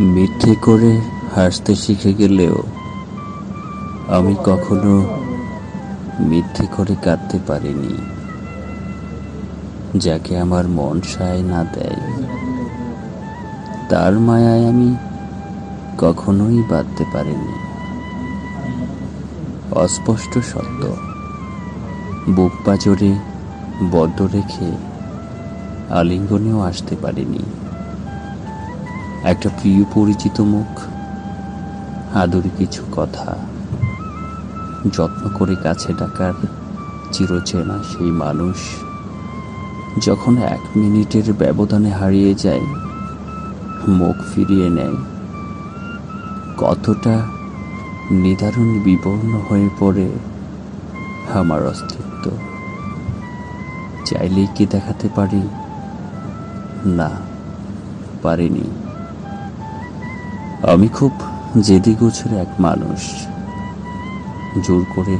মিথ্যে করে হাসতে শিখে গেলেও আমি কখনো মিথ্যে করে কাঁদতে পারিনি। যাকে আমার মন সায় না দেয়, তার মায়ায় আমি কখনোই বাঁধতে পারিনি। অস্পষ্ট সত্য, বুক পাজরে বড্ড রেখে আলিঙ্গনেও আসতে পারিনি। একটা প্রিয় পরিচিত মুখ, আদরে কিছু কথা, যত্ন করে কাছে ডাকার চিরচেনা সেই মানুষ, যখন এক মিনিটের ব্যবধানে হারিয়ে যায়, মুখ ফিরিয়ে নেয়। কতটা নিদারুণ বিবর্ণ হয়ে পড়ে আমার অস্তিত্ব। চাইলেই কি দেখাতে পারি? না, পারিনি। আমি খুব জেদি গোছের এক মানুষ। জোর করে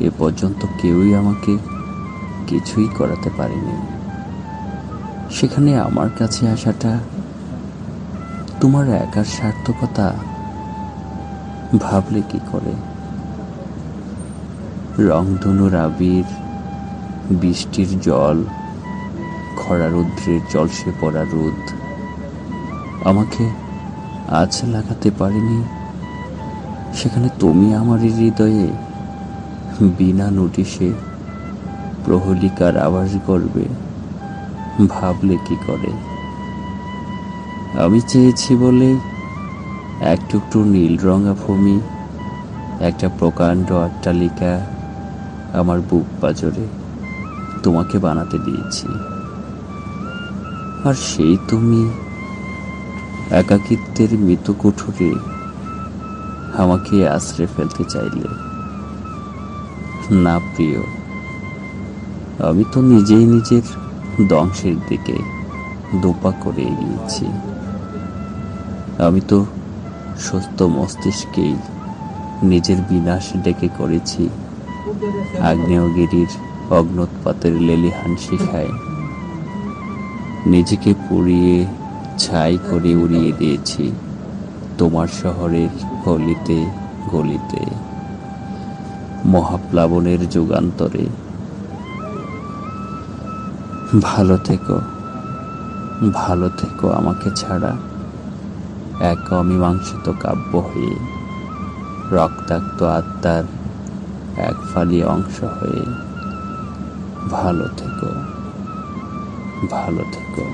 এ পর্যন্ত কেউই আমাকে কিছুই করাতে পারেনি। সেখানে আমার কাছে আসাটা তোমার একার সার্থকতা ভাবলে কি করে? রংধনুর আবির বৃষ্টির জল, খরা রৌদ্রের জলসে পড়া রোদ, আমাকে আজ লাগাতে পারেনি। সেখানে তুমি আমার হৃদয়ে বিনা নোটিশে প্রহলিকার আওয়াজ করবে ভাবলে কি করে? আমি চেয়েছি বলে এক টুকরো নীল রঙা ভূমি, একটা প্রকাণ্ড অট্টালিকা আমার বুক পাজরে তোমাকে বানাতে দিয়েছি। আর সেই তুমি একাকিত্বের মৃত কুঠুরে আমাকে আশ্রে ফেলতে চাইলে। না, প্রিয়, আমি তো নিজেই নিজের ধ্বংসের দিকে দোপা করে এগিয়েছি। আমি তো সুস্থ মস্তিষ্কেই নিজের বিনাশ ডেকে করেছি। আগ্নেয়গিরির অগ্নোৎপাতের লেলিহান শিখায় নিজেকে পুড়িয়ে ছাই করে উড়িয়ে দিয়েছি, তোমার শহরের গলিতে গলিতে, মহাপ্লাবনের যুগান্তরে। ভালো থেকো ভালো থেকো আমাকে ছাড়া। এক অমীমাংসিত কাব্য হয়ে, রক্তাক্ত আত্মার এক ফালি অংশ হয়ে। ভালো থেকো ভালো থেকো।